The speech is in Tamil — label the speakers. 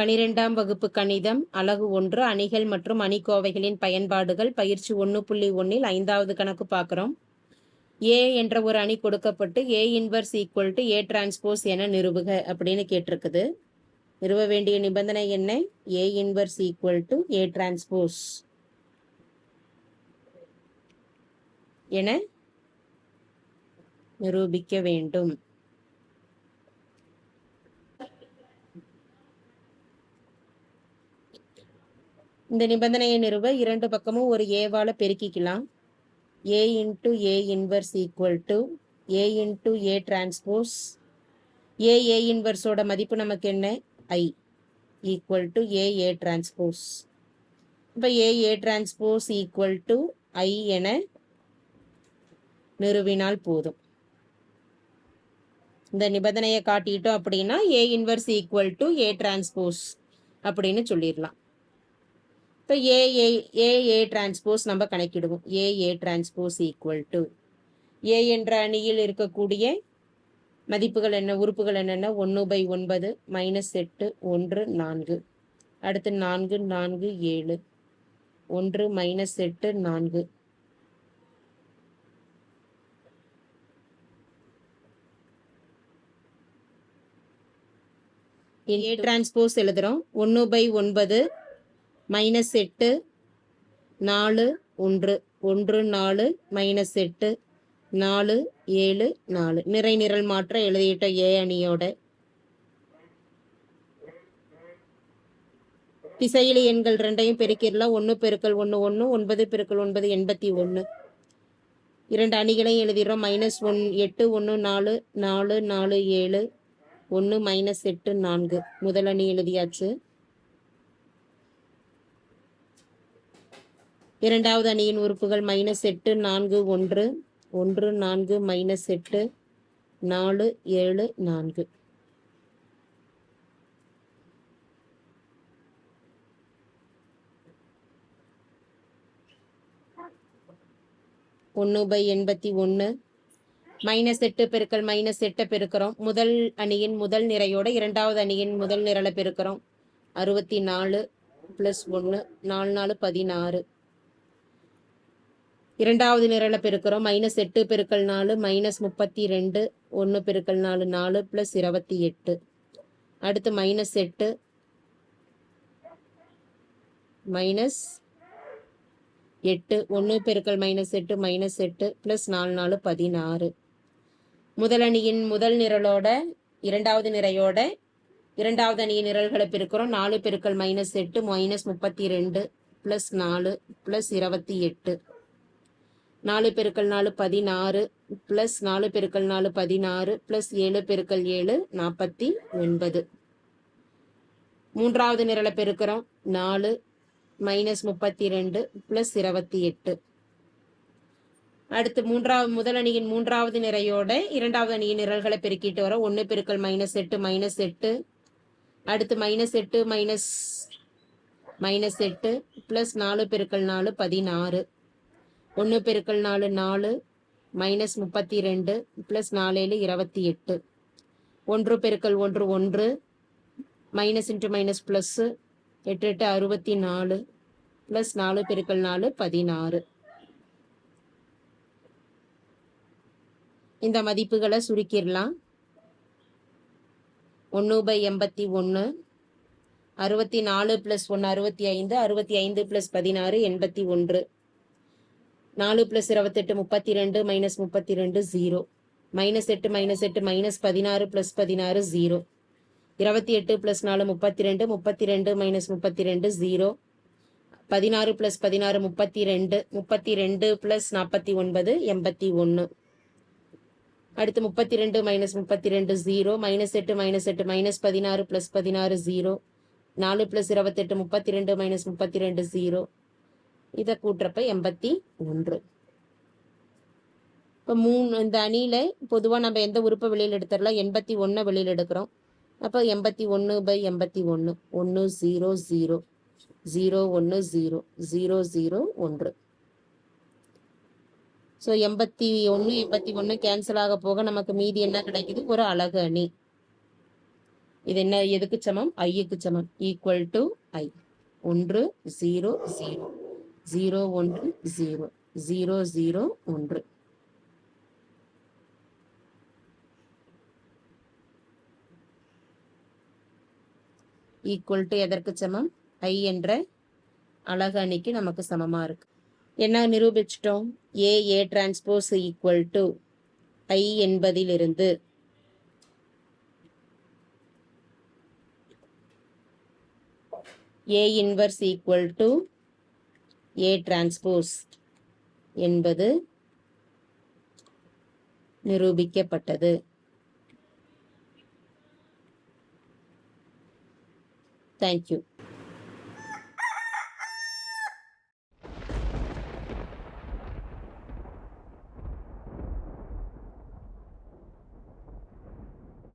Speaker 1: பனிரெண்டாம் வகுப்பு கணிதம் அலகு ஒன்று அணிகள் மற்றும் அணிக்கோவைகளின் பயன்பாடுகள் பயிற்சி ஒன்று புள்ளி ஒன்றில் ஐந்தாவது கணக்கு பார்க்குறோம். ஏ என்ற ஒரு அணி கொடுக்கப்பட்டு A inverse equal to A transpose என நிறுவுக அப்படின்னு கேட்டிருக்குது. நிறுவ வேண்டிய நிபந்தனை என்ன? A inverse equal to A transpose என நிரூபிக்க வேண்டும். இந்த நிபந்தனையை நிறுவ இரண்டு பக்கமும் ஒரு ஏவால பெருக்கிக்கலாம். A into A inverse equal to A into A transpose A A இன்வர்ஸோட மதிப்பு நமக்கு என்ன? I equal to A A transpose இப்போ A A transpose equal to I என நிறுவினால் போதும். இந்த நிபந்தனையை காட்டிட்டோம் அப்படின்னா A inverse equal to A transpose அப்படின்னு சொல்லிடலாம். இப்போ A A A A transpose நம்ம கணக்கிடுவோம். A A transpose equal to A என்ற அணியில் இருக்கக்கூடிய மதிப்புகள் என்ன? உறுப்புகள் என்னென்ன? ஒன்று பை ஒன்பது மைனஸ் எட்டு ஒன்று நான்கு. அடுத்து நான்கு நான்கு ஏழு. ஒன்று மைனஸ் எட்டு நான்கு. ஏ டிரான்ஸ்போஸ் எழுதுறோம். ஒன்று பை ஒன்பது மைனஸ் எட்டு நாலு ஒன்று. ஒன்று நாலு மைனஸ் எட்டு நாலு ஏழு நாலு. நிறை நிரல் மாற்ற எழுதிட்ட ஏ அணியோட திசையிலி எண்கள் ரெண்டையும் பெருக்கிடலாம் ஒன்று பெருக்கல் ஒன்று ஒன்று ஒன்பது பெருக்கல் ஒன்பது எண்பத்தி ஒன்று இரண்டு அணிகளையும் எழுதிடுறோம். மைனஸ் ஒன் எட்டு ஒன்று நாலு நாலு நாலு ஏழு ஒன்று மைனஸ் எட்டு நான்கு. முதல் அணி எழுதியாச்சு. இரண்டாவது அணியின் உறுப்புகள் மைனஸ் எட்டு நான்கு ஒன்று. ஒன்று நான்கு மைனஸ் எட்டு. நாலு ஏழு நான்கு. ஒன்று பை எண்பத்தி ஒன்று மைனஸ் எட்டு பெருக்கல் மைனஸ் எட்டை பெருக்கிறோம். முதல் அணியின் முதல் நிறையோட இரண்டாவது அணியின் முதல் நிரலை பெருக்கிறோம். அறுபத்தி நாலு ப்ளஸ் ஒன்று நாலு நாலு பதினாறு. இரண்டாவது நிரலை பெருக்கிறோம். மைனஸ் எட்டு பெருக்கல் நாலு மைனஸ் முப்பத்தி ரெண்டு ஒன்று பெருக்கல் நாலு நாலு ப்ளஸ் இருபத்தி எட்டு அடுத்து மைனஸ் எட்டு மைனஸ் எட்டு. ஒன்று பெருக்கல் மைனஸ் எட்டு மைனஸ் எட்டு ப்ளஸ் நாலு நாலு பதினாறு. முதல் அணியின் முதல் நிரலோட இரண்டாவது நிறையோட இரண்டாவது அணியின் நிரல்களை பெருக்கிறோம். நாலு பெருக்கள் மைனஸ் எட்டு மைனஸ் முப்பத்தி ரெண்டு ப்ளஸ் நாலு ப்ளஸ் இருபத்தி எட்டு. நாலு பெருக்கள் நாலு பதினாறு ப்ளஸ் நாலு பெருக்கள் நாலு பதினாறு ப்ளஸ் ஏழு பெருக்கள் ஏழு நாற்பத்தி ஒன்பது. மூன்றாவது நிரலை பெருக்கிறோம். நாலு மைனஸ் முப்பத்தி ரெண்டு ப்ளஸ் இருபத்தி எட்டு. அடுத்து மூன்றாவது முதல் அணியின் மூன்றாவது நிறையோட இரண்டாவது அணியின் நிரல்களை பெருக்கிட்டு வரோம். ஒன்று பெருக்கல் மைனஸ் எட்டு மைனஸ் எட்டு. அடுத்து மைனஸ் எட்டு மைனஸ் மைனஸ் எட்டு ப்ளஸ் நாலு பெருக்கல் நாலு பதினாறு. ஒன்று பெருக்கல் நாலு நாலு மைனஸ் முப்பத்தி ரெண்டு ப்ளஸ் நாலேழு இருபத்தி எட்டு. ஒன்று பெருக்கல் ஒன்று ஒன்று மைனஸ் இன்ட்டு மைனஸ் ப்ளஸ்ஸு எட்டு எட்டு அறுபத்தி நாலு ப்ளஸ் நாலு பெருக்கல் நாலு பதினாறு. இந்த மதிப்புகளை சுருக்கிடலாம். ஒன்று பை எண்பத்தி ஒன்று அறுபத்தி நாலு ப்ளஸ் ஒன்று அறுபத்தி ஐந்து அறுபத்தி ஐந்து ப்ளஸ் பதினாறு எண்பத்தி ஒன்று. நாலு ப்ளஸ் இருபத்தெட்டு முப்பத்தி ரெண்டு மைனஸ் முப்பத்தி ரெண்டு ஜீரோ மைனஸ் எட்டு மைனஸ் எட்டு மைனஸ் பதினாறு ப்ளஸ் பதினாறு ஜீரோ இருபத்தி எட்டு ப்ளஸ் நாலு முப்பத்தி ரெண்டு முப்பத்தி ரெண்டு மைனஸ் முப்பத்தி ரெண்டு ஜீரோ பதினாறு ப்ளஸ் பதினாறு முப்பத்தி ரெண்டு முப்பத்தி ரெண்டு ப்ளஸ் நாற்பத்தி ஒன்பது எண்பத்தி ஒன்று. அடுத்து முப்பத்தி ரெண்டு மைனஸ் முப்பத்தி ரெண்டு ஜீரோ மைனஸ் எட்டு மைனஸ் எட்டு மைனஸ் பதினாறு ப்ளஸ் பதினாறு ஜீரோ நாலு ப்ளஸ் இருபத்தெட்டு முப்பத்தி ரெண்டு மைனஸ் முப்பத்தி ரெண்டு ஜீரோ இதை கூட்டுறப்ப எண்பத்தி ஒன்று. இப்போ மூணு இந்த அணியில் பொதுவாக நம்ம எந்த உறுப்பை வெளியில் எடுத்துடலாம் எண்பத்தி ஒன்றை வெளியில் எடுக்கிறோம். அப்போ எண்பத்தி ஒன்று பை எண்பத்தி ஒன்று ஒன்று ஜீரோ ஜீரோ ஜீரோ ஒன்று ஜீரோ ஜீரோ ஜீரோ ஒன்று. ஸோ எண்பத்தி ஒன்று எண்பத்தி ஒன்று கேன்சல் ஆக போக நமக்கு மீதி என்ன கிடைக்குது? ஒரு அழகு அணி. இது என்ன எதுக்கு சமம்? ஐயுக்கு சமம். ஈக்குவல் டு ஐ ஒன்று ஜீரோ ஜீரோ ஜீரோ ஒன்று ஜீரோ ஜீரோ ஜீரோ ஒன்று. ஈக்குவல் டு எதற்கு சமம்? ஐ என்ற அழகு அணிக்கு நமக்கு சமமா இருக்கு. என்ன நிரூபிச்சிட்டோம்? A A transpose equal to I என்பதிலிருந்து. A inverse equal to A transpose என்பது நிரூபிக்கப்பட்டது. Thank you